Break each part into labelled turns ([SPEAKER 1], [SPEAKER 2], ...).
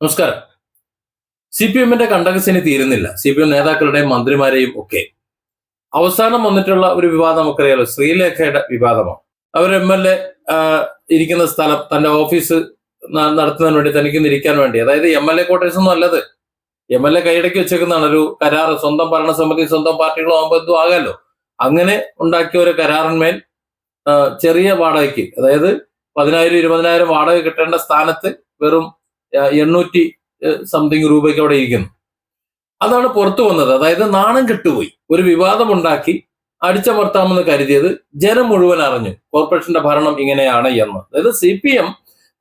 [SPEAKER 1] നമസ്കാരം. C P എമ്മിന്റെ കണ്ടകസിന് തീരുന്നില്ല. സി പി എം നേതാക്കളുടെയും മന്ത്രിമാരെയും ഒക്കെ. അവസാനം വന്നിട്ടുള്ള ഒരു വിവാദം നമുക്കറിയാലോ. ശ്രീലേഖയുടെ വിവാദമാണ്. അവർ എം എൽ എ ഇരിക്കുന്ന സ്ഥലം തന്റെ ഓഫീസ് നടത്തുന്നതിന് വേണ്ടി തനിക്ക് ഇരിക്കാൻ വേണ്ടി. അതായത് എം എൽ എ ക്വാർട്ടേഴ്സ് ഒന്നും അല്ലത്. എം എൽ എ കൈയടക്കി വെച്ചേക്കുന്നതാണ് ഒരു കരാറ്. സ്വന്തം ഭരണസമിതി സ്വന്തം പാർട്ടികളോ ആകുമ്പോൾ എന്തും ആകാമല്ലോ അങ്ങനെ ഉണ്ടാക്കിയ ഒരു കരാറിന്മേൽ ചെറിയ വാടകയ്ക്ക് അതായത് പതിനായിരം ഇരുപതിനായിരം വാടക കിട്ടേണ്ട സ്ഥാനത്ത് വെറും എണ്ണൂറ്റി സംതിങ് രൂപയ്ക്ക് അവിടെ ഇരിക്കുന്നു. അതാണ് പുറത്തു വന്നത്. അതായത് നാണം കെട്ടുപോയി. ഒരു വിവാദമുണ്ടാക്കി അടിച്ചമർത്താമെന്ന് കരുതിയത് ജനം മുഴുവൻ അറിഞ്ഞു. കോർപ്പറേഷന്റെ ഭരണം ഇങ്ങനെയാണ് എന്ന്. അതായത് സി പി എം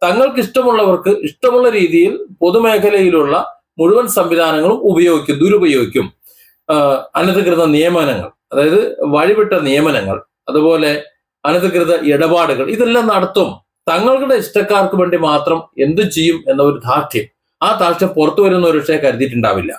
[SPEAKER 1] തങ്ങൾക്ക് ഇഷ്ടമുള്ളവർക്ക് ഇഷ്ടമുള്ള രീതിയിൽ പൊതുമേഖലയിലുള്ള മുഴുവൻ സംവിധാനങ്ങളും ഉപയോഗിക്കും ദുരുപയോഗിക്കും. അനധികൃത നിയമനങ്ങൾ അതായത് വഴിവിട്ട നിയമനങ്ങൾ അതുപോലെ അനധികൃത ഇടപാടുകൾ ഇതെല്ലാം നടത്തും. തങ്ങളുടെ ഇഷ്ടക്കാർക്ക് വേണ്ടി മാത്രം എന്തു ചെയ്യും എന്ന ഒരു ധാർഷ്ട്യം ആ ധാർഷ്ട്യം പുറത്തു വരുന്ന ഒരു പക്ഷേ കരുതിയിട്ടുണ്ടാവില്ല.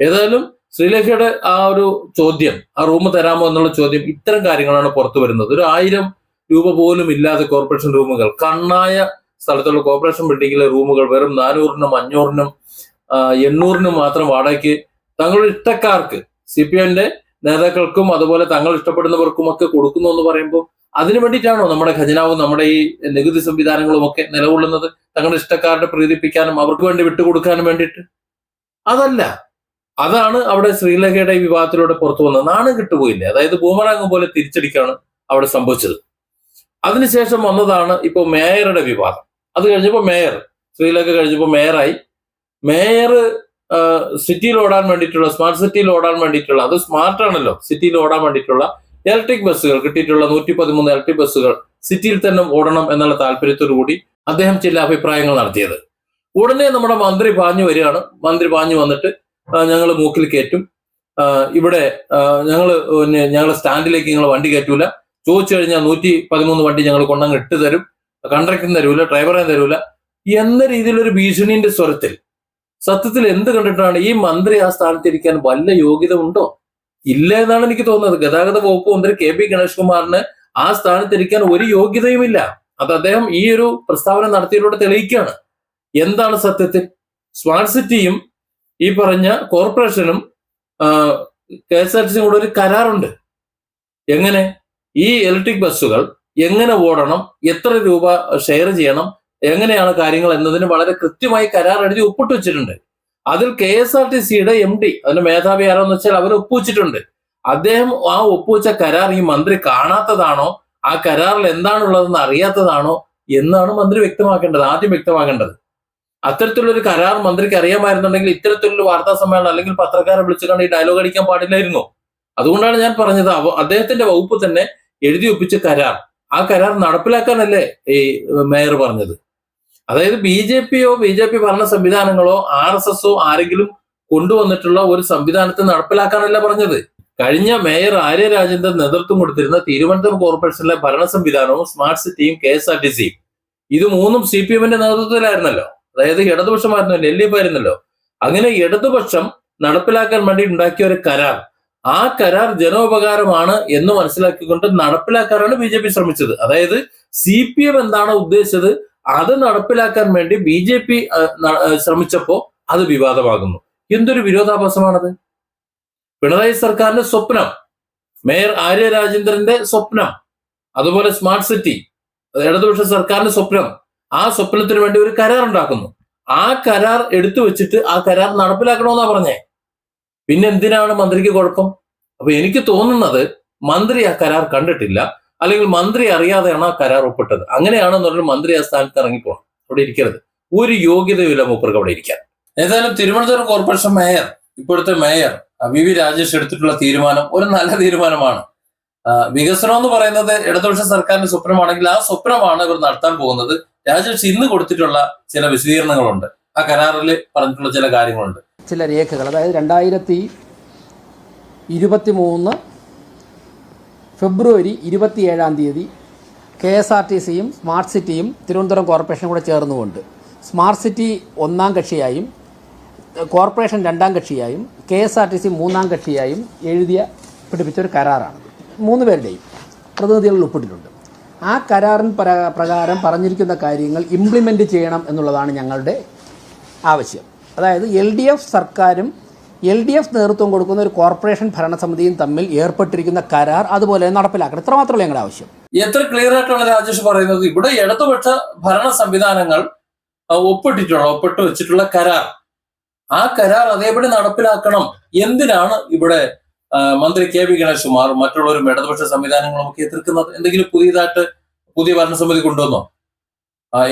[SPEAKER 1] ഏതായാലും ശ്രീലേഖയുടെ ആ ഒരു ചോദ്യം ആ റൂം തരാമോ എന്നുള്ള ചോദ്യം ഇത്തരം കാര്യങ്ങളാണ് പുറത്തു വരുന്നത്. ഒരു ആയിരം രൂപ പോലും ഇല്ലാതെ കോർപ്പറേഷൻ റൂമുകൾ കണ്ണായ സ്ഥലത്തുള്ള കോർപ്പറേഷൻ ബിൽഡിങ്ങിലെ റൂമുകൾ വെറും നാനൂറിനും അഞ്ഞൂറിനും എണ്ണൂറിനും മാത്രം വാടകയ്ക്ക് തങ്ങളുടെ ഇഷ്ടക്കാർക്ക് സി പി എമ്മിന്റെ നേതാക്കൾക്കും അതുപോലെ തങ്ങൾ ഇഷ്ടപ്പെടുന്നവർക്കും ഒക്കെ കൊടുക്കുന്നു എന്ന് പറയുമ്പോൾ അതിനു വേണ്ടിയിട്ടാണോ നമ്മുടെ ഖജനാവും നമ്മുടെ ഈ നികുതി സംവിധാനങ്ങളും ഒക്കെ നിലകൊള്ളുന്നത്? തങ്ങളുടെ ഇഷ്ടക്കാരുടെ പ്രീതിപ്പിക്കാനും അവർക്ക് വേണ്ടി വിട്ടുകൊടുക്കാനും വേണ്ടിയിട്ട്? അതല്ല. അതാണ് അവിടെ ശ്രീലങ്കയുടെ ഈ വിവാദത്തിലൂടെ പുറത്തു വന്നത്. നാണം കിട്ടുപോയില്ലേ? അതായത് ബൂമറാങ് പോലെ തിരിച്ചടിക്കാണ് അവിടെ സംഭവിച്ചത്. അതിനുശേഷം വന്നതാണ് ഇപ്പോൾ മേയറുടെ വിവാദം. അത് കഴിഞ്ഞപ്പോൾ മേയർ ശ്രീലങ്ക കഴിഞ്ഞപ്പോൾ മേയറായി. മേയർ സിറ്റിയിൽ ഓടാൻ വേണ്ടിയിട്ടുള്ള സ്മാർട്ട് സിറ്റിയിൽ ഓടാൻ വേണ്ടിയിട്ടുള്ള അത് സ്മാർട്ടാണല്ലോ സിറ്റിയിൽ ഓടാൻ വേണ്ടിയിട്ടുള്ള ഇലക്ട്രിക് ബസ്സുകൾ കിട്ടിയിട്ടുള്ള നൂറ്റി പതിമൂന്ന് ഇലക്ട്രിക് ബസ്സുകൾ സിറ്റിയിൽ തന്നെ ഓടണം എന്നുള്ള താല്പര്യത്തോടു കൂടി അദ്ദേഹം ചില അഭിപ്രായങ്ങൾ നടത്തിയത്. ഉടനെ നമ്മുടെ മന്ത്രി പാഞ്ഞു വരികയാണ്. മന്ത്രി പാഞ്ഞു വന്നിട്ട് ഞങ്ങൾ മൂക്കിൽ കയറ്റും. ഇവിടെ ഞങ്ങൾ പിന്നെ ഞങ്ങൾ സ്റ്റാൻഡിലേക്ക് നിങ്ങൾ വണ്ടി കയറ്റൂല. ചോദിച്ചു കഴിഞ്ഞാൽ നൂറ്റി പതിമൂന്ന് വണ്ടി ഞങ്ങൾ കൊണ്ടങ്ങ് ഇട്ട് തരും. കണ്ടക്ടറിന് തരൂല ഡ്രൈവറെ തരൂല. എന്ന രീതിയിലൊരു ഭീഷണിന്റെ സ്വരത്തിൽ സത്യത്തിൽ എന്ത് കണ്ടിട്ടാണ് ഈ മന്ത്രി ആ സ്ഥാനത്തിരിക്കാൻ വല്ല യോഗ്യത ഉണ്ടോ? ഇല്ല എന്നാണ് എനിക്ക് തോന്നുന്നത്. ഗതാഗത വകുപ്പ് മന്ത്രി കെ പി ഗണേഷ് കുമാറിന് ആ സ്ഥാനത്തിരിക്കാൻ ഒരു യോഗ്യതയുമില്ല. അത് അദ്ദേഹം ഈ ഒരു പ്രസ്താവന നടത്തിയതിലൂടെ തെളിയിക്കുകയാണ്. എന്താണ് സത്യത്തിൽ? സ്മാർട്ട് സിറ്റിയും ഈ പറഞ്ഞ കോർപ്പറേഷനും കെ എസ് ആർ ടി സിയും കൂടെ ഒരു കരാറുണ്ട്. എങ്ങനെ? ഈ ഇലക്ട്രിക് ബസ്സുകൾ എങ്ങനെ ഓടണം? എത്ര രൂപ ഷെയർ ചെയ്യണം? എങ്ങനെയാണ് കാര്യങ്ങൾ എന്നതിന് വളരെ കൃത്യമായി കരാർ എഴുതി ഒപ്പിട്ട് വെച്ചിട്ടുണ്ട്. അതിൽ കെ എസ് ആർ ടി സിയുടെ എം ഡി അതിന്റെ മേധാവി ആരോന്ന് വെച്ചാൽ അവർ ഒപ്പുവെച്ചിട്ടുണ്ട്. അദ്ദേഹം ആ ഒപ്പുവെച്ച കരാർ ഈ മന്ത്രി കാണാത്തതാണോ? ആ കരാറിൽ എന്താണുള്ളതെന്ന് അറിയാത്തതാണോ? എന്നാണ് മന്ത്രി വ്യക്തമാക്കേണ്ടത് ആദ്യം വ്യക്തമാക്കേണ്ടത്. അത്തരത്തിലൊരു കരാർ മന്ത്രിക്ക് അറിയാമായിരുന്നുണ്ടെങ്കിൽ ഇത്തരത്തിലുള്ള വാർത്താ സമ്മേളനം അല്ലെങ്കിൽ പത്രക്കാരെ വിളിച്ചു കണ്ട് ഈ ഡയലോഗ് അടിക്കാൻ പാടില്ലായിരുന്നു. അതുകൊണ്ടാണ് ഞാൻ പറഞ്ഞത് അദ്ദേഹത്തിന്റെ വകുപ്പ് തന്നെ എഴുതി ഒപ്പിച്ച കരാർ. ആ കരാർ നടപ്പിലാക്കാനല്ലേ ഈ മേയർ പറഞ്ഞത്? അതായത് ബി ജെ പിയോ ബി ജെ പി ഭരണ സംവിധാനങ്ങളോ ആർ എസ് എസോ ആരെങ്കിലും കൊണ്ടുവന്നിട്ടുള്ള ഒരു സംവിധാനത്തെ നടപ്പിലാക്കാനല്ല പറഞ്ഞത്. കഴിഞ്ഞ മേയർ ആര്യ രാജേന്ദ്രൻ നേതൃത്വം കൊടുത്തിരുന്ന തിരുവനന്തപുരം കോർപ്പറേഷനിലെ ഭരണ സംവിധാനവും സ്മാർട്ട് സിറ്റിയും കെ എസ് ആർ ടി സിയും ഇത് മൂന്നും സി പി എമ്മിന്റെ നേതൃത്വത്തിലായിരുന്നല്ലോ. അതായത് ഇടതുപക്ഷമായിരുന്നു എൽ എഫ് ആയിരുന്നല്ലോ അങ്ങനെ ഇടതുപക്ഷം നടപ്പിലാക്കാൻ വേണ്ടി ഉണ്ടാക്കിയ ഒരു കരാർ. ആ കരാർ ജനോപകാരമാണ് എന്ന് മനസ്സിലാക്കിക്കൊണ്ട് നടപ്പിലാക്കാനാണ് ബി ജെ പി ശ്രമിച്ചത്. അതായത് സി പി എം എന്താണ് ഉദ്ദേശിച്ചത്? അത് നടപ്പിലാക്കാൻ വേണ്ടി ബി ജെ പി ശ്രമിച്ചപ്പോ അത് വിവാദമാകുന്നു. എന്തൊരു വിരോധാഭാസമാണത്? പിണറായി സർക്കാരിന്റെ സ്വപ്നം മേയർ ആര്യ രാജേന്ദ്രന്റെ സ്വപ്നം അതുപോലെ സ്മാർട്ട് സിറ്റി ഇടതുപക്ഷ സർക്കാരിന്റെ സ്വപ്നം ആ സ്വപ്നത്തിന് വേണ്ടി ഒരു കരാർ ഉണ്ടാക്കുന്നു. ആ കരാർ എടുത്തു വെച്ചിട്ട് ആ കരാർ നടപ്പിലാക്കണമെന്നാ പറഞ്ഞേ. പിന്നെ എന്തിനാണ് മന്ത്രിക്ക് കുഴപ്പം? അപ്പൊ എനിക്ക് തോന്നുന്നത് മന്ത്രി ആ കരാർ കണ്ടിട്ടില്ല. അല്ലെങ്കിൽ മന്ത്രി അറിയാതെയാണ് ആ കരാർ ഒപ്പിട്ടത്. അങ്ങനെയാണെന്ന് പറഞ്ഞാൽ മന്ത്രി ആ സ്ഥാനത്ത് ഇറങ്ങിപ്പോണം. അവിടെ ഇരിക്കരുത്. ഒരു യോഗ്യതയുമില്ല മൂപ്പർക്ക് അവിടെ ഇരിക്കാൻ. ഏതായാലും തിരുവനന്തപുരം കോർപ്പറേഷൻ മേയർ ഇപ്പോഴത്തെ മേയർ വി. വി. രാജേഷ് എടുത്തിട്ടുള്ള തീരുമാനം ഒരു നല്ല തീരുമാനമാണ്. വികസനം എന്ന് പറയുന്നത് ഇടതുപക്ഷ സർക്കാരിന്റെ സ്വപ്നമാണെങ്കിൽ ആ സ്വപ്നമാണ് ഇവർ നടത്താൻ പോകുന്നത്. രാജേഷ് ഇന്ന് കൊടുത്തിട്ടുള്ള ചില വിശദീകരണങ്ങളുണ്ട്. ആ കരാറിൽ പറഞ്ഞിട്ടുള്ള ചില കാര്യങ്ങളുണ്ട്.
[SPEAKER 2] ചില രേഖകൾ. അതായത് രണ്ടായിരത്തി ഇരുപത്തി മൂന്ന് ഫെബ്രുവരി ഇരുപത്തിയേഴാം തീയതി കെ എസ് ആർ ടി സിയും സ്മാർട്ട് സിറ്റിയും തിരുവനന്തപുരം കോർപ്പറേഷനും കൂടെ ചേർന്നുകൊണ്ട് സ്മാർട്ട് സിറ്റി ഒന്നാം കക്ഷിയായും കോർപ്പറേഷൻ രണ്ടാം കക്ഷിയായും K S R T C മൂന്നാം കക്ഷിയായും എഴുതിയ പിടിപ്പിച്ച ഒരു കരാറാണ്. മൂന്ന് പേരുടെയും പ്രതിനിധികൾ ഉൾപ്പെട്ടിട്ടുണ്ട്. ആ കരാറിൻ പ്രകാരം പറഞ്ഞിരിക്കുന്ന കാര്യങ്ങൾ ഇംപ്ലിമെന്റ് ചെയ്യണം എന്നുള്ളതാണ് ഞങ്ങളുടെ ആവശ്യം. അതായത് എൽ ഡി എഫ് സർക്കാരും എൽ ഡി എഫ് നേതൃത്വം കൊടുക്കുന്ന ഒരു കോർപ്പറേഷൻ ഭരണസമിതിയും തമ്മിൽ ഏർപ്പെട്ടിരിക്കുന്ന കരാർ അതുപോലെ നടപ്പിലാക്കണം. ഇത്ര മാത്രമല്ല ഞങ്ങളുടെ ആവശ്യം.
[SPEAKER 1] എത്ര ക്ലിയർ ആയിട്ടുള്ള രാജേഷ് പറയുന്നത്? ഇവിടെ ഇടതുപക്ഷ ഭരണ സംവിധാനങ്ങൾ ഒപ്പിട്ടിട്ടുള്ള ഒപ്പിട്ട് വെച്ചിട്ടുള്ള കരാർ. ആ കരാർ അതേപടി നടപ്പിലാക്കണം. എന്തിനാണ് ഇവിടെ മന്ത്രി കെ വി ഗണേഷ് കുമാർ മറ്റുള്ളവരും ഇടതുപക്ഷ സംവിധാനങ്ങളും ഒക്കെ എതിർക്കുന്നത്? എന്തെങ്കിലും പുതിയതായിട്ട് പുതിയ ഭരണസമിതി കൊണ്ടുവന്നോ?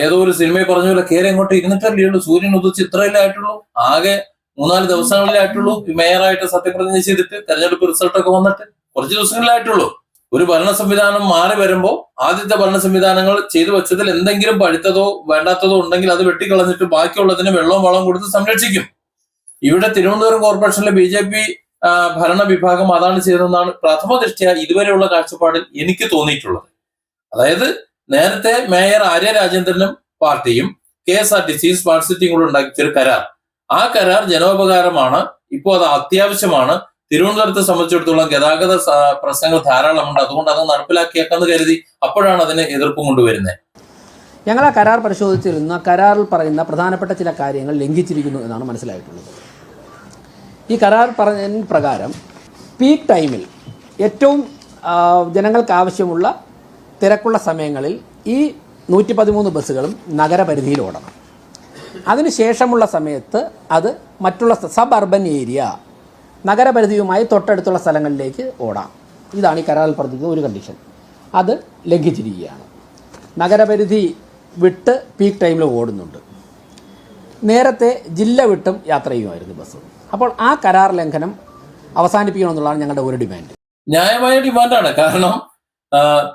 [SPEAKER 1] ഏതോ ഒരു സിനിമയിൽ പറഞ്ഞ പോലെ കയറി അങ്ങോട്ട് ഇരുന്നിട്ടല്ലേ ഉള്ളൂ. സൂര്യൻ ഉദിച്ച് ഇത്രയല്ലേ ആയിട്ടുള്ളൂ. ആകെ മൂന്നാൽ ദിവസങ്ങളിലേ ആയിട്ടുള്ളൂ. ഈ മേയറായിട്ട് സത്യപ്രതിജ്ഞ ചെയ്തിട്ട് തെരഞ്ഞെടുപ്പ് റിസൾട്ട് ഒക്കെ വന്നിട്ട് കുറച്ച് ദിവസങ്ങളിലായിട്ടുള്ളൂ ഒരു ഭരണ സംവിധാനം മാറി വരുമ്പോൾ ആദ്യത്തെ ഭരണ സംവിധാനങ്ങൾ ചെയ്തു വെച്ചതിൽ എന്തെങ്കിലും പഴുത്തതോ വേണ്ടാത്തതോ ഉണ്ടെങ്കിൽ അത് വെട്ടിക്കളഞ്ഞിട്ട് ബാക്കിയുള്ളതിന് വെള്ളവും വളവും കൊടുത്ത് സംരക്ഷിക്കും. ഇവിടെ തിരുവനന്തപുരം കോർപ്പറേഷനിലെ ബി ജെ പി ഭരണ വിഭാഗം അതാണ് ചെയ്തതെന്നാണ് പ്രഥമ ദൃഷ്ടിയ ഇതുവരെയുള്ള കാഴ്ചപ്പാടിൽ എനിക്ക് തോന്നിയിട്ടുള്ളത്. അതായത് നേരത്തെ മേയർ ആര്യ രാജേന്ദ്രനും പാർട്ടിയും K S R T C smart സിറ്റിയും കൂടെ ഉണ്ടാക്കിയൊരു കരാർ. ആ കരാർ ജനോപകാരമാണ്. ഇപ്പോൾ അത് അത്യാവശ്യമാണ്. തിരുവനന്തപുരത്തെ സംബന്ധിച്ചിടത്തോളം ഗതാഗത പ്രശ്നങ്ങൾ ധാരാളമുണ്ട്. അതുകൊണ്ട് അത് നടപ്പിലാക്കിയേക്കാന്ന് കരുതി അപ്പോഴാണ് അതിന് എതിർപ്പ് കൊണ്ടുവരുന്നത്
[SPEAKER 2] ഞങ്ങൾ ആ കരാർ പരിശോധിച്ചിരുന്ന. കരാറിൽ പറയുന്ന പ്രധാനപ്പെട്ട ചില കാര്യങ്ങൾ ലംഘിച്ചിരിക്കുന്നു എന്നാണ് മനസ്സിലായിട്ടുള്ളത്. ഈ കരാർ പറഞ്ഞ പ്രകാരം പീക്ക് ടൈമിൽ ഏറ്റവും ജനങ്ങൾക്ക് ആവശ്യമുള്ള തിരക്കുള്ള സമയങ്ങളിൽ ഈ നൂറ്റി പതിമൂന്ന് ബസ്സുകളും നഗരപരിധിയിൽ ഓടണം. അതിനുശേഷമുള്ള സമയത്ത് അത് മറ്റുള്ള സബ് അർബൻ ഏരിയ നഗരപരിധിയുമായി തൊട്ടടുത്തുള്ള സ്ഥലങ്ങളിലേക്ക് ഓടാം. ഇതാണ് ഈ കരാറിൽ പറഞ്ഞിരിക്കുന്ന ഒരു കണ്ടീഷൻ അത് ലംഘിച്ചിരിക്കുകയാണ്. നഗരപരിധി വിട്ട് പീക്ക് ടൈമിൽ ഓടുന്നുണ്ട്. നേരത്തെ ജില്ല വിട്ടും യാത്ര ചെയ്യുമായിരുന്നു ബസ്. അപ്പോൾ ആ കരാർ ലംഘനം അവസാനിപ്പിക്കണമെന്നുള്ളതാണ് ഞങ്ങളുടെ ഒരു ഡിമാൻഡ്
[SPEAKER 1] ന്യായമായ ഡിമാൻഡാണ് കാരണം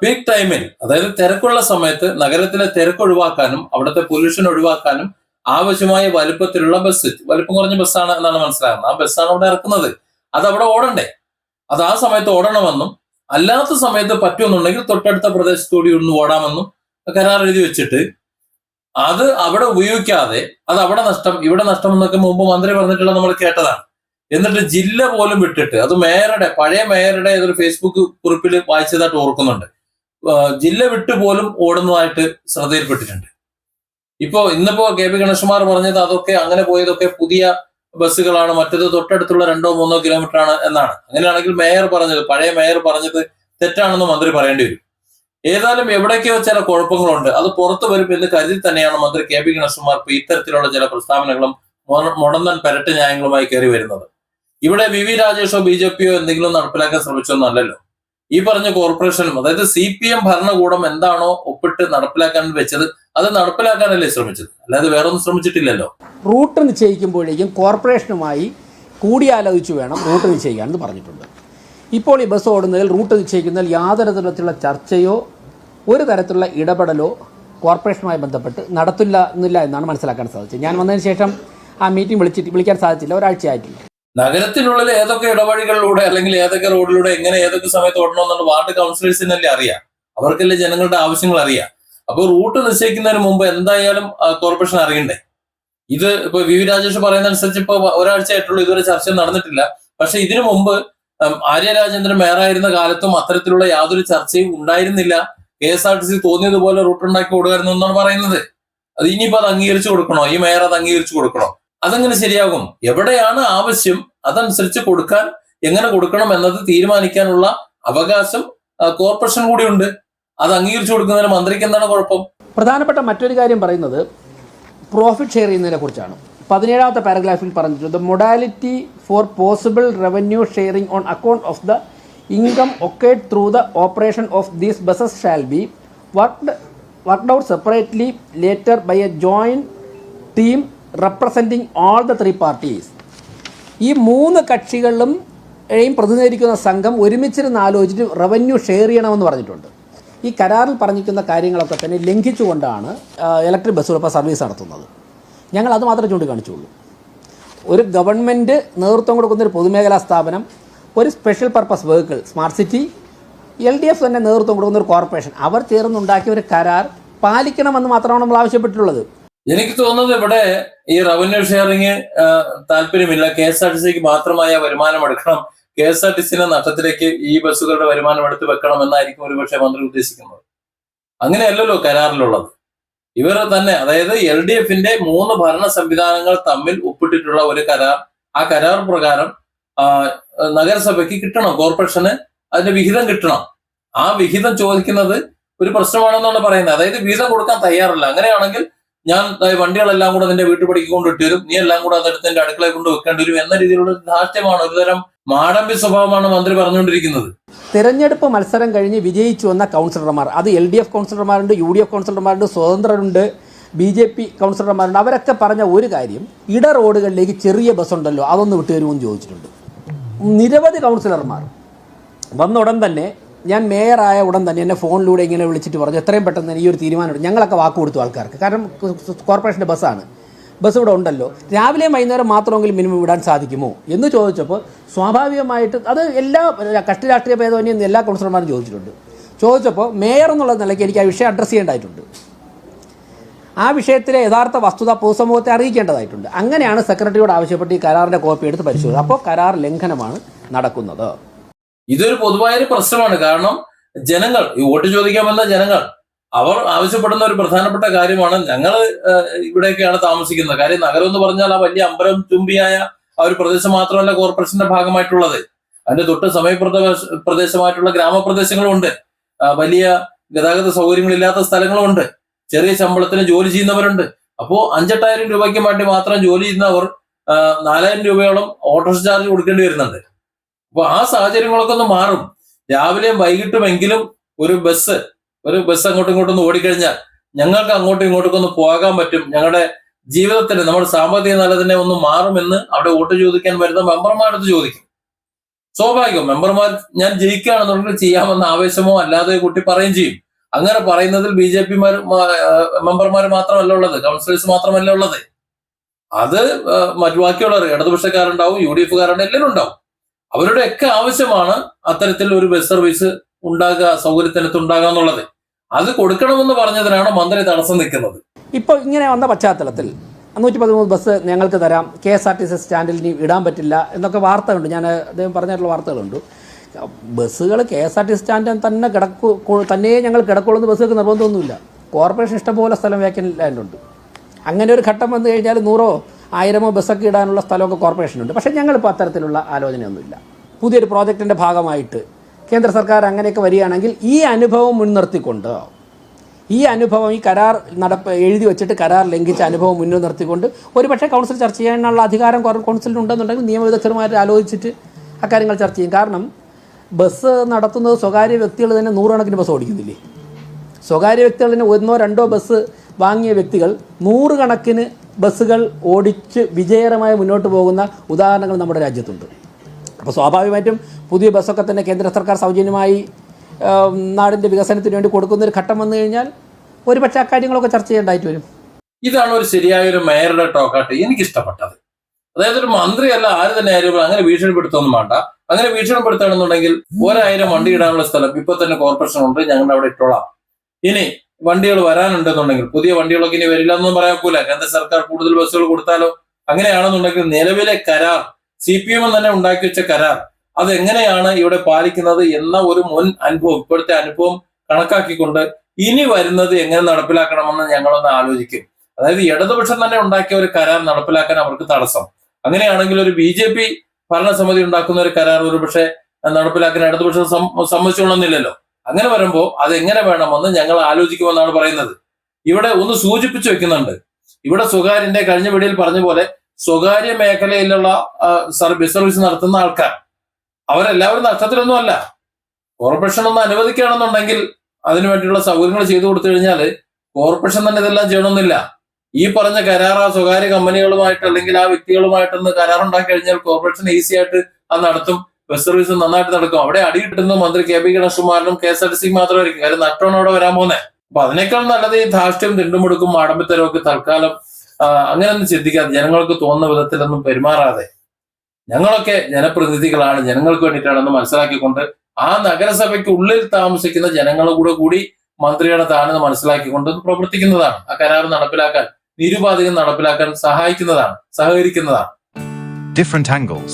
[SPEAKER 1] പീക്ക് ടൈമിൽ അതായത് തിരക്കുള്ള സമയത്ത് നഗരത്തിലെ തിരക്ക് ഒഴിവാക്കാനും അവിടുത്തെ പൊല്യൂഷൻ ഒഴിവാക്കാനും ആവശ്യമായ വലുപ്പത്തിലുള്ള ബസ് വലുപ്പം കുറഞ്ഞ ബസ്സാണ് എന്നാണ് മനസ്സിലാകുന്നത്. ആ ബസ്സാണ് അവിടെ ഇറക്കുന്നത്. അത് അവിടെ ഓടണ്ടേ? അത് ആ സമയത്ത് ഓടണമെന്നും അല്ലാത്ത സമയത്ത് പറ്റുമെന്നുണ്ടെങ്കിൽ തൊട്ടടുത്ത പ്രദേശത്തൂടി ഒന്ന് ഓടാമെന്നും കരാർ എഴുതി വെച്ചിട്ട് അത് അവിടെ ഉപയോഗിക്കാതെ അത് അവിടെ നഷ്ടം ഇവിടെ നഷ്ടം എന്നൊക്കെ മുമ്പ് മന്ത്രി പറഞ്ഞിട്ടുള്ള നമ്മൾ കേട്ടതാണ്. എന്നിട്ട് ജില്ല പോലും വിട്ടിട്ട് അത് മേയറുടെ പഴയ മേയറുടെ ഏതൊരു ഫേസ്ബുക്ക് കുറിപ്പിൽ വായിച്ചതായിട്ട് ഓർക്കുന്നുണ്ട്. ജില്ല വിട്ട് പോലും ഓടുന്നതായിട്ട് ശ്രദ്ധയിൽപ്പെട്ടിട്ടുണ്ട്. ഇപ്പോ ഇന്നിപ്പോ കെ പി ഗണേഷ്കുമാർ പറഞ്ഞത് അതൊക്കെ അങ്ങനെ പോയതൊക്കെ പുതിയ ബസ്സുകളാണ് മറ്റത് തൊട്ടടുത്തുള്ള രണ്ടോ മൂന്നോ കിലോമീറ്റർ ആണ് എന്നാണ്. അങ്ങനെയാണെങ്കിൽ മേയർ പറഞ്ഞത് പഴയ മേയർ പറഞ്ഞത് തെറ്റാണെന്ന് മന്ത്രി പറയേണ്ടി വരും. ഏതായാലും എവിടേക്കോ ചില കുഴപ്പങ്ങളുണ്ട്. അത് പുറത്തു വരും എന്ന് കരുതി തന്നെയാണ് മന്ത്രി കെ പി ഗണേഷ്കുമാർ ഇപ്പൊ ഇത്തരത്തിലുള്ള ചില പ്രസ്താവനകളും മുടന്തൻ പെരട്ട് ന്യായങ്ങളുമായി കയറി വരുന്നത്. ഇവിടെ വി വി രാജേഷോ ബി ജെ പിയോ എന്തെങ്കിലും നടപ്പിലാക്കാൻ ശ്രമിച്ചൊന്നല്ലല്ലോ ഈ പറഞ്ഞ കോർപ്പറേഷനും അതായത് സി പി എം ഭരണകൂടം എന്താണോ ഒപ്പിട്ട് നടപ്പിലാക്കാൻ വെച്ചത് അത് നടപ്പിലാക്കാനല്ലേ ശ്രമിച്ചത്? അല്ലാതെ വേറെ ഒന്നും ശ്രമിച്ചിട്ടില്ലല്ലോ.
[SPEAKER 2] റൂട്ട് നിശ്ചയിക്കുമ്പോഴേക്കും കോർപ്പറേഷനുമായി കൂടിയാലോചിച്ച് വേണം റൂട്ട് നിശ്ചയിക്കാനെന്ന് പറഞ്ഞിട്ടുണ്ട്. ഇപ്പോൾ ഈ ബസ് ഓടുന്നതിൽ റൂട്ട് നിശ്ചയിക്കുന്നതിൽ യാതൊരു തരത്തിലുള്ള ചർച്ചയോ ഒരു തരത്തിലുള്ള ഇടപെടലോ കോർപ്പറേഷനുമായി ബന്ധപ്പെട്ട് നടത്തില്ല എന്നില്ല എന്നാണ് മനസ്സിലാക്കാൻ സാധിച്ചത്. ഞാൻ വന്നതിന് ശേഷം ആ മീറ്റിംഗ് വിളിച്ചിട്ട് വിളിക്കാൻ സാധിച്ചില്ല. ഒരാഴ്ചയായിട്ടില്ല
[SPEAKER 1] നഗരത്തിനുള്ളിൽ ഏതൊക്കെ ഇടവഴികളിലൂടെ അല്ലെങ്കിൽ ഏതൊക്കെ റോഡിലൂടെ എങ്ങനെ ഏതൊക്കെ സമയത്ത് ഓടണമെന്നുള്ള വാർഡ് കൗൺസിലേഴ്സിനല്ലേ അറിയാം. അവർക്കല്ലേ ജനങ്ങളുടെ ആവശ്യങ്ങൾ അറിയാം. അപ്പോൾ റൂട്ട് നിശ്ചയിക്കുന്നതിന് മുമ്പ് എന്തായാലും കോർപ്പറേഷൻ അറിയണ്ടേ? ഇത് ഇപ്പൊ വി വി രാജേഷ് പറയുന്ന അനുസരിച്ച് ഇപ്പൊ ഒരാഴ്ചയായിട്ടുള്ളൂ ഇതുവരെ ചർച്ച നടന്നിട്ടില്ല. പക്ഷെ ഇതിനു മുമ്പ് ആര്യ രാജേന്ദ്രൻ മേയറായിരുന്ന കാലത്തും അത്തരത്തിലുള്ള യാതൊരു ചർച്ചയും ഉണ്ടായിരുന്നില്ല. K S R T C തോന്നിയതുപോലെ റൂട്ട് ഉണ്ടാക്കി കൊടുക്കായിരുന്നു എന്നാണ് പറയുന്നത്. അത് ഇനിയിപ്പോ അത് അംഗീകരിച്ചു കൊടുക്കണോ? ഈ മേയർ അത് അംഗീകരിച്ചു കൊടുക്കണോ? അതെങ്ങനെ ശരിയാകും? എവിടെയാണ് ആവശ്യം അതനുസരിച്ച് കൊടുക്കാൻ എങ്ങനെ കൊടുക്കണം എന്നത് തീരുമാനിക്കാനുള്ള അവകാശം കോർപ്പറേഷൻ കൂടിയുണ്ട്. അത് അംഗീകരിച്ചു കൊടുക്കുന്നതിന് മന്ത്രിക്ക് എന്താണ് കുഴപ്പം?
[SPEAKER 2] പ്രധാനപ്പെട്ട മറ്റൊരു കാര്യം പറയുന്നത് പ്രോഫിറ്റ് ഷെയർ ചെയ്യുന്നതിനെ കുറിച്ചാണ്. പതിനേഴാമത്തെ പാരഗ്രാഫിൽ പറഞ്ഞിട്ടുണ്ട്. The modality for possible revenue sharing on account of the income accrued through the operation of these buses shall be worked worked out separately later by a joint team representing all the three parties ഈ മൂന്ന് കക്ഷികളിലും യും പ്രതിനിധീകരിക്കുന്ന സംഘം ഒരുമിച്ചിരുന്ന് ആലോചിച്ചിട്ട് revenue share ചെയ്യണമെന്ന് പറഞ്ഞിട്ടുണ്ട്. ഈ കരാറിൽ പറഞ്ഞിരിക്കുന്ന കാര്യങ്ങളൊക്കെ തന്നെ ലംഘിച്ചുകൊണ്ടാണ് ഇലക്ട്രിക് ബസ്സുകൾ ഇപ്പോൾ സർവീസ് നടത്തുന്നത്. ഞങ്ങൾ അത് മാത്രമേ ചൂണ്ടിക്കാണിച്ചുള്ളൂ. ഒരു ഗവൺമെന്റ് നേതൃത്വം കൊടുക്കുന്ന ഒരു പൊതുമേഖലാ സ്ഥാപനം ഒരു special purpose vehicle smart city L D F തന്നെ നേതൃത്വം കൊടുക്കുന്ന ഒരു കോർപ്പറേഷൻ അവർ ചേർന്നുണ്ടാക്കിയ ഒരു കരാർ പാലിക്കണമെന്ന് മാത്രമാണ് നമ്മൾ ആവശ്യപ്പെട്ടിട്ടുള്ളത്.
[SPEAKER 1] എനിക്ക് തോന്നുന്നത് ഇവിടെ ഈ റവന്യൂ ഷെയറിങ് താല്പര്യമില്ല. കെ എസ് ആർ ടി സിക്ക് മാത്രമായ വരുമാനം എടുക്കണം. കെ എസ് ആർ ടി സിന്റെ നഷ്ടത്തിലേക്ക് ഈ ബസ്സുകളുടെ വരുമാനം എടുത്ത് വെക്കണം എന്നായിരിക്കും ഒരുപക്ഷെ മന്ത്രി ഉദ്ദേശിക്കുന്നത്. അങ്ങനെയല്ലല്ലോ കരാറിലുള്ളത്. ഇവർ തന്നെ അതായത് എൽ ഡി എഫിന്റെ മൂന്ന് ഭരണ സംവിധാനങ്ങൾ തമ്മിൽ ഒപ്പിട്ടിട്ടുള്ള ഒരു കരാർ ആ കരാർ പ്രകാരം നഗരസഭയ്ക്ക് കിട്ടണം കോർപ്പറേഷന് അതിന്റെ വിഹിതം കിട്ടണം. ആ വിഹിതം ചോദിക്കുന്നത് ഒരു പ്രശ്നമാണെന്നാണ് പറയുന്നത്. അതായത് വിഹിതം കൊടുക്കാൻ തയ്യാറല്ല. അങ്ങനെയാണെങ്കിൽ ഞാൻ വണ്ടികളെല്ലാം കൂടെ നിന്റെ വീട്ടിൽ കൊണ്ടിട്ട് വരും നീ എല്ലാം കൂടെ അതെടുത്ത് എന്റെ അടുക്കളയിൽ കൊണ്ട് വെക്കേണ്ടി വരും എന്ന രീതിയിലുള്ള ധാർഷ്ട്യമാണ് ഒരുതരം മാടമ്പി സ്വഭാവമാണ് മന്ത്രി പറഞ്ഞുകൊണ്ടിരിക്കുന്നത്.
[SPEAKER 2] തെരഞ്ഞെടുപ്പ് മത്സരം കഴിഞ്ഞ് വിജയിച്ചു വന്ന കൗൺസിലർമാർ അത് എൽ ഡി എഫ് കൗൺസിലർമാരുണ്ട് യു ഡി എഫ് കൗൺസിലർമാരുണ്ട് സ്വതന്ത്രരുണ്ട് ബി ജെ പി കൗൺസിലർമാരുണ്ട്. അവരൊക്കെ പറഞ്ഞ ഒരു കാര്യം ഇട റോഡുകളിലേക്ക് ചെറിയ ബസ് ഉണ്ടല്ലോ അതൊന്ന് വിട്ടുതരുമെന്ന് ചോദിച്ചിട്ടുണ്ട്. നിരവധി കൗൺസിലർമാർ വന്ന ഉടൻ തന്നെ ഞാൻ മേയറായ ഉടൻ തന്നെ എന്നെ ഫോണിലൂടെ ഇങ്ങനെ വിളിച്ചിട്ട് പറഞ്ഞു എത്രയും പെട്ടെന്ന് ഈ ഒരു തീരുമാനമുണ്ട് ഞങ്ങളൊക്കെ വാക്ക് കൊടുത്തു ആൾക്കാർക്ക്. കാരണം കോർപ്പറേഷന്റെ ബസ്സാണ്. ബസ് ഇവിടെ ഉണ്ടല്ലോ. രാവിലെ വൈകുന്നേരം മാത്രമെങ്കിലും മിനിമം വിടാൻ സാധിക്കുമോ എന്ന് ചോദിച്ചപ്പോൾ സ്വാഭാവികമായിട്ട് അത് എല്ലാ കഷ്ടി രാഷ്ട്രീയ ഭേദമന്യം എല്ലാ കൗൺസിലർമാരും ചോദിച്ചിട്ടുണ്ട്. ചോദിച്ചപ്പോൾ മേയർ എന്നുള്ള നിലയ്ക്ക് എനിക്ക് ആ വിഷയം അഡ്രസ്സ് ചെയ്യേണ്ടതായിട്ടുണ്ട്. ആ വിഷയത്തിലെ യഥാർത്ഥ വസ്തുത പൊതുസമൂഹത്തെ അറിയിക്കേണ്ടതായിട്ടുണ്ട്. അങ്ങനെയാണ് സെക്രട്ടറിയോട് ആവശ്യപ്പെട്ട് ഈ കരാറിന്റെ കോപ്പി എടുത്ത് പരിശോധിച്ചത്. അപ്പോൾ കരാർ ലംഘനമാണ് നടക്കുന്നത്.
[SPEAKER 1] ഇതൊരു പൊതുവായൊരു പ്രശ്നമാണ്. കാരണം ജനങ്ങൾ ഈ വോട്ട് ചോദിക്കാൻ വന്ന ജനങ്ങൾ അവർ ആവശ്യപ്പെടുന്ന ഒരു പ്രധാനപ്പെട്ട കാര്യമാണ്. ഞങ്ങൾ ഇവിടെയൊക്കെയാണ് താമസിക്കുന്നത്. കാര്യം നഗരം എന്ന് പറഞ്ഞാൽ ആ വലിയ അമ്പലം ചുംബിയായ ആ ഒരു പ്രദേശം മാത്രമല്ല കോർപ്പറേഷന്റെ ഭാഗമായിട്ടുള്ളത്. അതിന്റെ തൊട്ട് സമയപ്രദ പ്രദേശമായിട്ടുള്ള ഗ്രാമപ്രദേശങ്ങളും ഉണ്ട് വലിയ ഗതാഗത സൗകര്യങ്ങളില്ലാത്ത സ്ഥലങ്ങളും ഉണ്ട് ചെറിയ ശമ്പളത്തിന് ജോലി ചെയ്യുന്നവരുണ്ട്. അപ്പോ അഞ്ചെട്ടായിരം രൂപയ്ക്ക് വേണ്ടി മാത്രം ജോലി ചെയ്യുന്നവർ നാലായിരം രൂപയോളം ഓട്ടോറിക്ഷ ചാർജ് കൊടുക്കേണ്ടി വരുന്നുണ്ട്. അപ്പൊ ആ സാഹചര്യങ്ങളൊക്കെ ഒന്ന് മാറും. രാവിലെയും വൈകിട്ടുമെങ്കിലും ഒരു ബസ് ഒരു ബസ് അങ്ങോട്ടും ഇങ്ങോട്ടും ഒന്ന് ഓടിക്കഴിഞ്ഞാൽ ഞങ്ങൾക്ക് അങ്ങോട്ടും ഇങ്ങോട്ടും ഒന്ന് പോകാൻ പറ്റും. ഞങ്ങളുടെ ജീവിതത്തിന് നമ്മുടെ സാമ്പത്തിക നിലതിനെ ഒന്ന് മാറുമെന്ന് അവിടെ വോട്ട് ചോദിക്കാൻ വരുന്ന മെമ്പർമാരടുത്ത് ചോദിക്കും. സ്വാഭാവികം മെമ്പർമാർ ഞാൻ ജയിക്കുകയാണെന്നുണ്ടെങ്കിൽ ചെയ്യാമെന്ന ആവേശമോ അല്ലാതെ കുട്ടി പറയുകയും ചെയ്യും. അങ്ങനെ പറയുന്നതിൽ ബി ജെ പി മെമ്പർമാർ മാത്രമല്ല ഉള്ളത് കൗൺസിലേഴ്സ് മാത്രമല്ല ഉള്ളത്. അത് മറ്റു ബാക്കിയുള്ളവർ ഇടതുപക്ഷക്കാരുണ്ടാവും യു ഡി എഫുകാരുണ്ടാവും എല്ലാവരും ഉണ്ടാവും. അവരുടെ ഒക്കെ ആവശ്യമാണ് അത്തരത്തിൽ ഒരു ബസ് സർവീസ് ഉണ്ടാകുക സൗകര്യത്തിനകത്ത് ഉണ്ടാകുക എന്നുള്ളത്. അത് കൊടുക്കണമെന്ന് പറഞ്ഞതിനാണ് മന്ത്രി തടസ്സം നിൽക്കുന്നത്.
[SPEAKER 2] ഇപ്പോൾ ഇങ്ങനെ വന്ന പശ്ചാത്തലത്തിൽ നൂറ്റി പതിമൂന്ന് ബസ് ഞങ്ങൾക്ക് തരാം K S R T C സ്റ്റാൻഡിൽ ഇനി ഇടാൻ പറ്റില്ല എന്നൊക്കെ വാർത്തകളുണ്ട്. ഞാൻ അദ്ദേഹം പറഞ്ഞിട്ടുള്ള വാർത്തകളുണ്ട്. ബസ്സുകൾ കെ എസ് ആർ ടി സ്റ്റാൻഡിൽ തന്നെ കിടക്കു തന്നെ ഞങ്ങൾ കിടക്കുള്ളൂ ബസ്സുകൾക്ക് നിർബന്ധമൊന്നുമില്ല. കോർപ്പറേഷൻ ഇഷ്ടംപോലെ സ്ഥലം വേക്കൻ ലാൻഡുണ്ട് അങ്ങനെ ഒരു ഘട്ടം വന്നു കഴിഞ്ഞാൽ നൂറോ ആയിരമോ ബസ്സൊക്കെ ഇടാനുള്ള സ്ഥലമൊക്കെ കോർപ്പറേഷനുണ്ട്. പക്ഷേ ഞങ്ങളിപ്പോൾ അത്തരത്തിലുള്ള ആലോചനയൊന്നുമില്ല. പുതിയൊരു പ്രോജക്റ്റിന്റെ ഭാഗമായിട്ട് കേന്ദ്ര സർക്കാർ അങ്ങനെയൊക്കെ വരികയാണെങ്കിൽ ഈ അനുഭവം മുൻനിർത്തിക്കൊണ്ട് ഈ അനുഭവം ഈ കരാർ നടപ്പ് എഴുതി വെച്ചിട്ട് കരാർ ലംഘിച്ച അനുഭവം മുന്നിൽ നിർത്തിക്കൊണ്ട് ഒരുപക്ഷെ കൗൺസിൽ ചർച്ച ചെയ്യാനുള്ള അധികാരം കൗൺസിലിനുണ്ടെന്നുണ്ടെങ്കിൽ നിയമവിദഗ്ധരുമായിട്ട് ആലോചിച്ചിട്ട് അക്കാര്യങ്ങൾ ചർച്ച ചെയ്യും. കാരണം ബസ് നടത്തുന്നത് സ്വകാര്യ വ്യക്തികൾ തന്നെ നൂറുകണക്കിന് ബസ് ഓടിക്കുന്നില്ലേ? സ്വകാര്യ വ്യക്തികൾ തന്നെ ഒന്നോ രണ്ടോ ബസ് വാങ്ങിയ വ്യക്തികൾ നൂറുകണക്കിന് ബസ്സുകൾ ഓടിച്ച് വിജയകരമായി മുന്നോട്ട് പോകുന്ന ഉദാഹരണങ്ങൾ നമ്മുടെ രാജ്യത്തുണ്ട്. അപ്പോൾ സ്വാഭാവികമായിട്ടും പുതിയ ബസ്സൊക്കെ തന്നെ കേന്ദ്ര സർക്കാർ സൗജന്യമായി നാടിന്റെ വികസനത്തിന് വേണ്ടി കൊടുക്കുന്ന ഒരു ഘട്ടം വന്നു കഴിഞ്ഞാൽ ഒരുപക്ഷെ അക്കാര്യങ്ങളൊക്കെ ചർച്ച ചെയ്യേണ്ടതായിട്ട് വരും.
[SPEAKER 1] ഇതാണ് ഒരു ശരിയായ ഒരു മേയറുടെ ടോക്കാട്ട് എനിക്ക് ഇഷ്ടപ്പെട്ടത് അതായത് ഒരു മന്ത്രി അല്ല ആര് തന്നെ ആയാലും അങ്ങനെ ഭീഷണിപ്പെടുത്തൊന്നും വേണ്ട. അങ്ങനെ ഭീഷണിപ്പെടുത്തണമെന്നുണ്ടെങ്കിൽ ഒരായിരം വണ്ടി ഇടാനുള്ള സ്ഥലം ഇപ്പൊ തന്നെ കോർപ്പറേഷൻ ഉണ്ട് ഞങ്ങളുടെ അവിടെ ഇട്ടോളാം. ഇനി വണ്ടികൾ വരാനുണ്ടെന്നുണ്ടെങ്കിൽ പുതിയ വണ്ടികളൊക്കെ ഇനി വരില്ല എന്നൊന്നും പറയാൻ പോല കേന്ദ്ര സർക്കാർ കൂടുതൽ ബസ്സുകൾ കൊടുത്താലോ? അങ്ങനെയാണെന്നുണ്ടെങ്കിൽ നിലവിലെ കരാർ സി പി എം തന്നെ ഉണ്ടാക്കി വെച്ച കരാർ അതെങ്ങനെയാണ് ഇവിടെ പാലിക്കുന്നത് എന്ന ഒരു മുൻ അനുഭവം ഇപ്പോഴത്തെ അനുഭവം കണക്കാക്കിക്കൊണ്ട് ഇനി വരുന്നത് എങ്ങനെ നടപ്പിലാക്കണമെന്ന് ഞങ്ങളൊന്ന് ആലോചിക്കും. അതായത് ഇടതുപക്ഷം തന്നെ ഉണ്ടാക്കിയ ഒരു കരാർ നടപ്പിലാക്കാൻ അവർക്ക് തടസ്സം. അങ്ങനെയാണെങ്കിൽ ഒരു ബി ജെ പി ഭരണസമിതി ഉണ്ടാക്കുന്ന ഒരു കരാർ ഒരു പക്ഷേ നടപ്പിലാക്കാൻ ഇടതുപക്ഷം സമ്മതിച്ചോളന്നില്ലല്ലോ. അങ്ങനെ വരുമ്പോൾ അത് എങ്ങനെ വേണമെന്ന് ഞങ്ങൾ ആലോചിക്കുമെന്നാണ് പറയുന്നത്. ഇവിടെ ഒന്ന് സൂചിപ്പിച്ചു വെക്കുന്നുണ്ട്. ഇവിടെ സ്വകാര്യന്റെ കഴിഞ്ഞ വീഡിയോയിൽ പറഞ്ഞ പോലെ സ്വകാര്യ മേഖലയിലുള്ള സർവീസ് സർവീസ് നടത്തുന്ന ആൾക്കാർ. അവരെല്ലാവരും നഷ്ടത്തിലൊന്നും അല്ല. കോർപ്പറേഷൻ ഒന്ന് അനുവദിക്കുകയാണെന്നുണ്ടെങ്കിൽ അതിനു വേണ്ടിയുള്ള സൗകര്യങ്ങൾ ചെയ്തു കൊടുത്തു കഴിഞ്ഞാൽ കോർപ്പറേഷൻ തന്നെ ഇതെല്ലാം ചെയ്യണമെന്നില്ല. ഈ പറഞ്ഞ കരാർ ആ സ്വകാര്യ കമ്പനികളുമായിട്ട് അല്ലെങ്കിൽ ആ വ്യക്തികളുമായിട്ടൊന്ന് കരാറുണ്ടാക്കി കഴിഞ്ഞാൽ കോർപ്പറേഷൻ ഈസി ആയിട്ട് അത് നടത്തും. ബസ് സർവീസ് നന്നായിട്ട് നടക്കും. അവിടെ അടി കിട്ടുന്ന മന്ത്രി K P ഗണേഷ്കുമാറിനും K S R T C മാത്രമായിരിക്കും. കാര്യം നട്ടോണ് അവിടെ വരാൻ പോകുന്നത് അപ്പൊ അതിനേക്കാൾ നല്ലത് ഈ ധാർഷ്ട്യം തിണ്ടുമുടുക്കും ആഡംബരത്തരവും ഒക്കെ തൽക്കാലം അങ്ങനെയൊന്നും ചിന്തിക്കാതെ ജനങ്ങൾക്ക് തോന്നുന്ന വിധത്തിലൊന്നും പെരുമാറാതെ. ഞങ്ങളൊക്കെ ജനപ്രതിനിധികളാണ്. ജനങ്ങൾക്ക് വേണ്ടിയിട്ടാണെന്ന് മനസ്സിലാക്കിക്കൊണ്ട് ആ നഗരസഭയ്ക്ക് ഉള്ളിൽ താമസിക്കുന്ന ജനങ്ങളും കൂടെ മന്ത്രിയുടെ താണെന്ന് മനസ്സിലാക്കിക്കൊണ്ട് പ്രവർത്തിക്കുന്നതാണ്. ആ കരാർ നടപ്പിലാക്കാൻ നിരുപാധികം നടപ്പിലാക്കാൻ സഹായിക്കുന്നതാണ് സഹകരിക്കുന്നതാണ്.
[SPEAKER 3] Different angles.